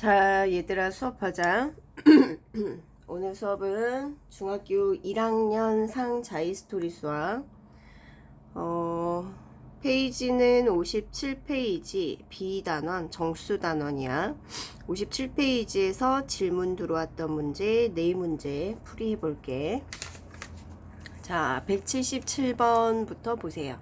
자, 얘들아 수업하자. 오늘 수업은 중학교 1학년 상 자이스토리 수학. 어, 페이지는 57페이지 비단원 정수단원이야. 57페이지에서 질문 들어왔던 문제 네 문제 풀이해 볼게. 자, 177번부터 보세요.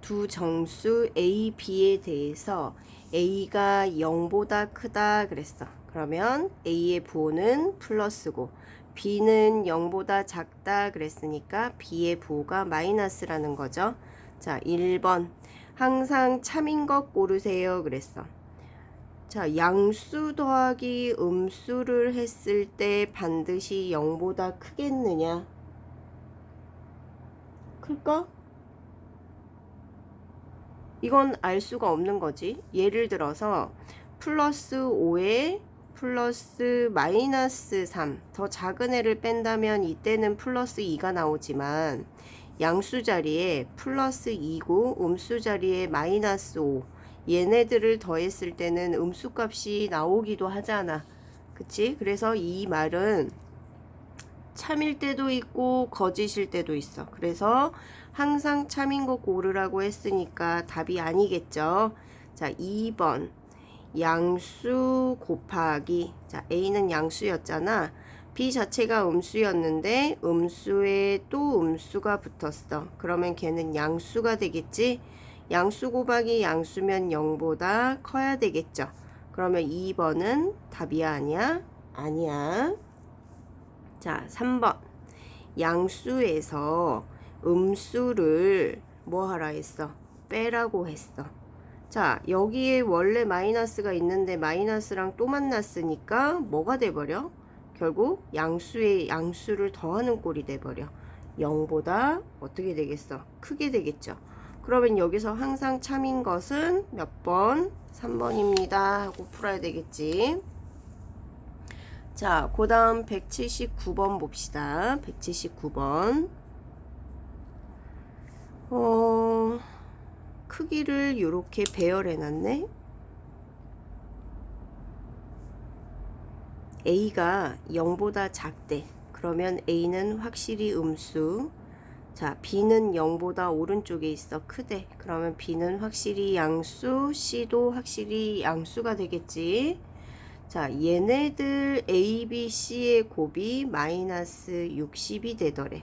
두 정수 A, B에 대해서 A가 0보다 크다 그랬어. 그러면 A의 부호는 플러스고 B는 0보다 작다 그랬으니까 B의 부호가 마이너스라는 거죠. 자, 1번. 항상 참인 것 고르세요 그랬어. 자, 양수 더하기 음수를 했을 때 반드시 0보다 크겠느냐? 클까? 이건 알 수가 없는 거지. 예를 들어서 플러스 5에 플러스 마이너스 3. 더 작은 애를 뺀다면 이때는 플러스 2가 나오지만 양수 자리에 플러스 2고 음수 자리에 마이너스 5. 얘네들을 더했을 때는 음수 값이 나오기도 하잖아. 그치? 그래서 이 말은 참일 때도 있고 거짓일 때도 있어. 그래서 항상 참인 거 고르라고 했으니까 답이 아니겠죠. 자, 2번. 양수 곱하기. 자, A는 양수였잖아. B 자체가 음수였는데 음수에 또 음수가 붙었어. 그러면 걔는 양수가 되겠지? 양수 곱하기 양수면 0보다 커야 되겠죠. 그러면 2번은 답이야 아니야? 아니야. 자, 3번. 양수에서 음수를 뭐 하라 했어? 빼라고 했어. 자, 여기에 원래 마이너스가 있는데 마이너스랑 또 만났으니까 뭐가 돼버려? 결국 양수의 양수를 더하는 꼴이 돼버려. 0보다 어떻게 되겠어? 크게 되겠죠. 그러면 여기서 항상 참인 것은 몇 번? 3번입니다. 하고 풀어야 되겠지. 자, 그 다음 179번 봅시다. 179번. 어, 크기를 이렇게 배열해 놨네. A가 0보다 작대. 그러면 A는 확실히 음수. 자, B는 0보다 오른쪽에 있어. 크대. 그러면 B는 확실히 양수, C도 확실히 양수가 되겠지. 자, 얘네들 A, B, C의 곱이 마이너스 60이 되더래.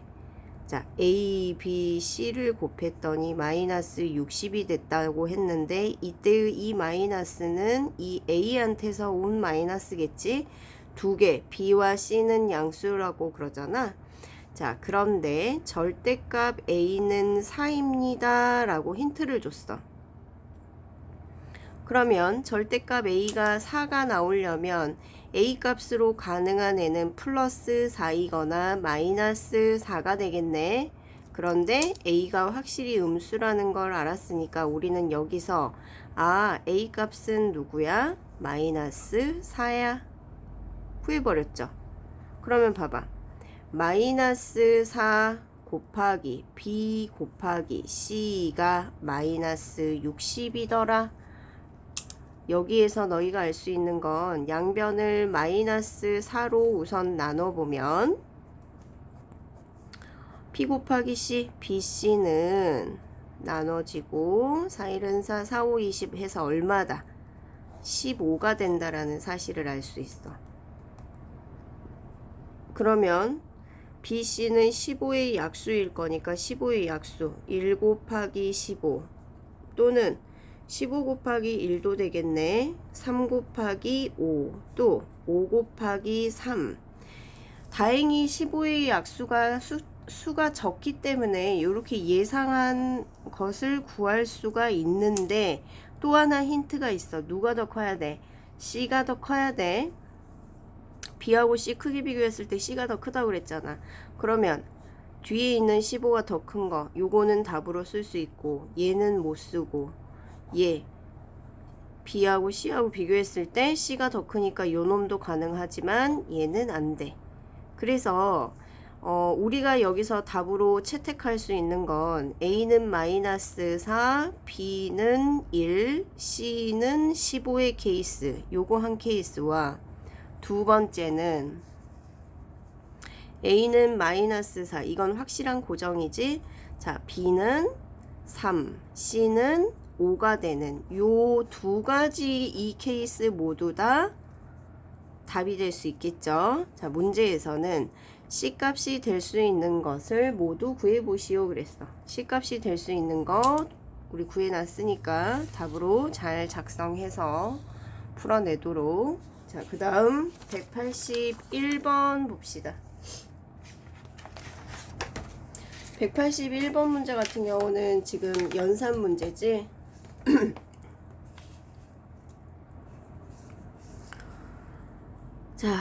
자, A, B, C를 곱했더니 마이너스 60이 됐다고 했는데 이때의 이 마이너스는 이 A한테서 온 마이너스겠지? 두 개, B와 C는 양수라고 그러잖아. 자, 그런데 절대값 A는 4입니다. 라고 힌트를 줬어. 그러면 절대값 A가 4가 나오려면 A 값으로 가능한 애는 플러스 4이거나 마이너스 4가 되겠네. 그런데 A가 확실히 음수라는 걸 알았으니까 우리는 여기서 아, A 값은 누구야? 마이너스 4야. 구해버렸죠. 그러면 봐봐. 마이너스 4 곱하기 B 곱하기 C가 마이너스 60이더라. 여기에서 너희가 알 수 있는 건 양변을 마이너스 4로 우선 나눠보면 P 곱하기 C, BC는 나눠지고 4, 1은 4, 4, 5, 20 해서 얼마다? 15가 된다라는 사실을 알 수 있어. 그러면 BC는 15의 약수일 거니까 15의 약수 1 곱하기 15 또는 15 곱하기 1도 되겠네. 3 곱하기 5. 또 5 곱하기 3. 다행히 15의 약수가 수, 수가 적기 때문에 이렇게 예상한 것을 구할 수가 있는데 또 하나 힌트가 있어. 누가 더 커야 돼? C가 더 커야 돼. B하고 C 크기 비교했을 때 C가 더 크다고 그랬잖아. 그러면 뒤에 있는 15가 더 큰 거, 요거는 답으로 쓸 수 있고, 얘는 못 쓰고, 얘 B하고 C하고 비교했을 때 C가 더 크니까 요 놈도 가능하지만 얘는 안 돼. 그래서 어, 우리가 여기서 답으로 채택할 수 있는 건 A는 마이너스 4, B는 1, C는 15의 케이스, 요거 한 케이스와 두 번째는 A는 마이너스 4, 이건 확실한 고정이지. 자, B는 3, C는 5가 되는 요 두 가지 이 케이스 모두 다 답이 될 수 있겠죠. 자, 문제에서는 C 값이 될 수 있는 것을 모두 구해 보시오 그랬어. C 값이 될 수 있는 것 우리 구해 놨으니까 답으로 잘 작성해서 풀어내도록. 자, 그다음 181번 봅시다. 181번 문제 같은 경우는 지금 연산 문제지. 자,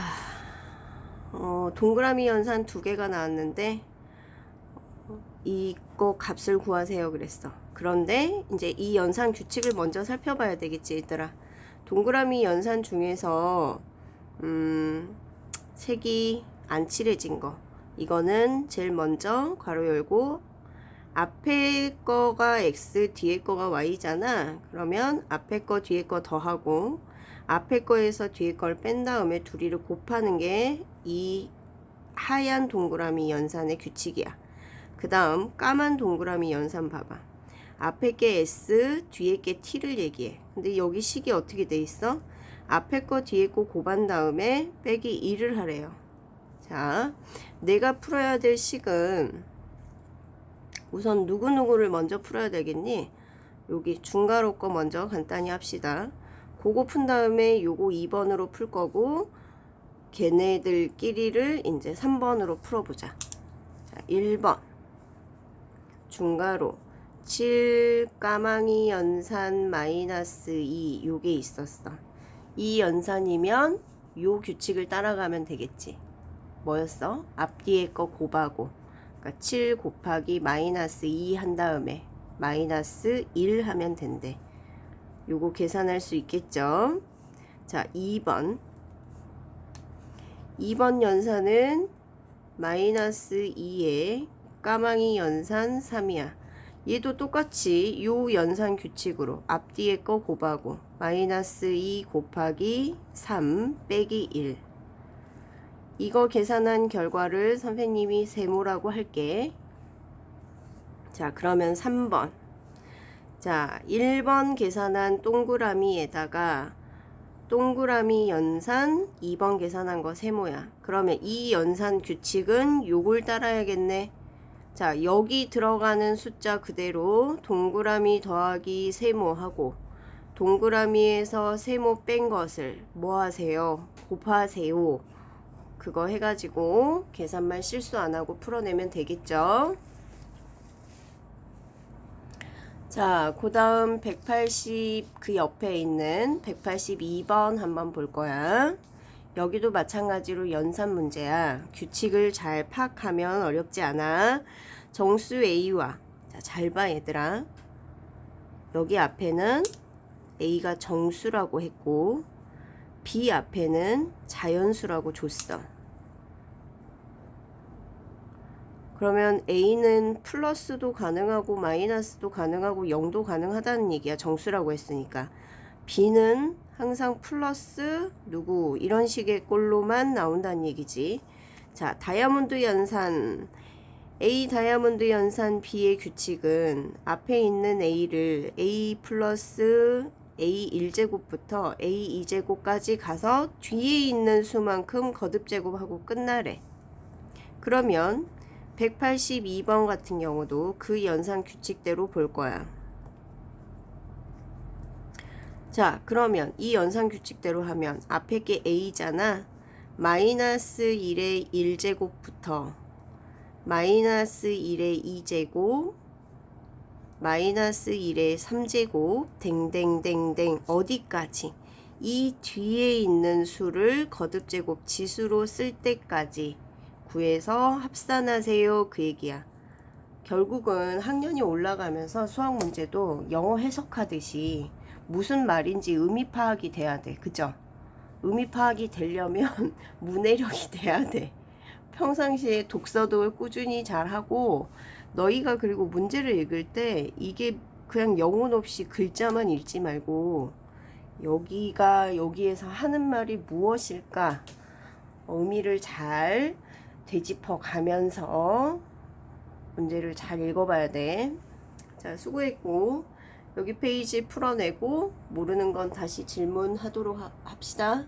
어, 동그라미 연산 두 개가 나왔는데 어, 이거 값을 구하세요 그랬어. 그런데 이제 이 연산 규칙을 먼저 살펴봐야 되겠지 얘들아. 동그라미 연산 중에서 음, 색이 안 칠해진 거. 이거는 제일 먼저 괄호 열고 앞에 거가 x, 뒤에 거가 y잖아. 그러면 앞에 거, 뒤에 거 더하고 앞에 거에서 뒤에 걸 뺀 다음에 둘이를 곱하는 게 이 하얀 동그라미 연산의 규칙이야. 그 다음 까만 동그라미 연산 봐봐. 앞에 게 s, 뒤에 게 t를 얘기해. 근데 여기 식이 어떻게 돼 있어? 앞에 거, 뒤에 거 곱한 다음에 빼기 2를 하래요. 자, 내가 풀어야 될 식은 우선 누구누구를 먼저 풀어야 되겠니? 여기 중괄호 거 먼저 간단히 합시다. 그거 푼 다음에 요거 2번으로 풀 거고 걔네들끼리를 이제 3번으로 풀어보자. 자, 1번 중괄호 7 까망이 연산 마이너스 2 요게 있었어. 이 연산이면 요 규칙을 따라가면 되겠지. 뭐였어? 앞뒤에 거 곱하고 그러니까 7 곱하기 마이너스 2 한 다음에 마이너스 1 하면 된대. 요거 계산할 수 있겠죠? 자, 2번. 2번 연산은 마이너스 2에 까망이 연산 3이야. 얘도 똑같이 요 연산 규칙으로 앞뒤에 거 곱하고 마이너스 2 곱하기 3 빼기 1 이거 계산한 결과를 선생님이 세모라고 할게. 자, 그러면 3번. 자, 1번 계산한 동그라미에다가 동그라미 연산 2번 계산한 거 세모야. 그러면 이 연산 규칙은 요걸 따라야겠네. 자, 여기 들어가는 숫자 그대로 동그라미 더하기 세모하고 동그라미에서 세모 뺀 것을 뭐 하세요? 곱하세요. 그거 해가지고 계산만 실수 안 하고 풀어내면 되겠죠? 자, 그 다음 180 그 옆에 있는 182번 한번 볼 거야. 여기도 마찬가지로 연산 문제야. 규칙을 잘 파악하면 어렵지 않아. 정수 A와 자, 잘 봐 얘들아. 여기 앞에는 A가 정수라고 했고 B 앞에는 자연수라고 줬어. 그러면 A는 플러스도 가능하고 마이너스도 가능하고 0도 가능하다는 얘기야. 정수라고 했으니까. B는 항상 플러스 누구 이런 식의 꼴로만 나온다는 얘기지. 자, 다이아몬드 연산 A 다이아몬드 연산 B의 규칙은 앞에 있는 A를 A 플러스 A 1제곱부터 A 2제곱까지 가서 뒤에 있는 수만큼 거듭 제곱하고 끝나래. 그러면 182번 같은 경우도 그 연산 규칙대로 볼 거야. 자, 그러면 이 연산 규칙대로 하면 앞에 게 A잖아. 마이너스 1의 1제곱부터 마이너스 1의 2제곱 마이너스 1의 3제곱 댕댕댕댕 어디까지 이 뒤에 있는 수를 거듭제곱 지수로 쓸 때까지 구해서 합산하세요 그 얘기야. 결국은 학년이 올라가면서 수학 문제도 영어 해석하듯이 무슨 말인지 의미 파악이 돼야 돼. 그죠? 의미 파악이 되려면 문해력이 돼야 돼. 평상시에 독서도 꾸준히 잘하고 너희가 그리고 문제를 읽을 때 이게 그냥 영혼 없이 글자만 읽지 말고 여기가 여기에서 하는 말이 무엇일까 의미를 잘 되짚어 가면서 문제를 잘 읽어봐야 돼. 자, 수고했고 여기 페이지 풀어내고 모르는 건 다시 질문하도록 하- 합시다.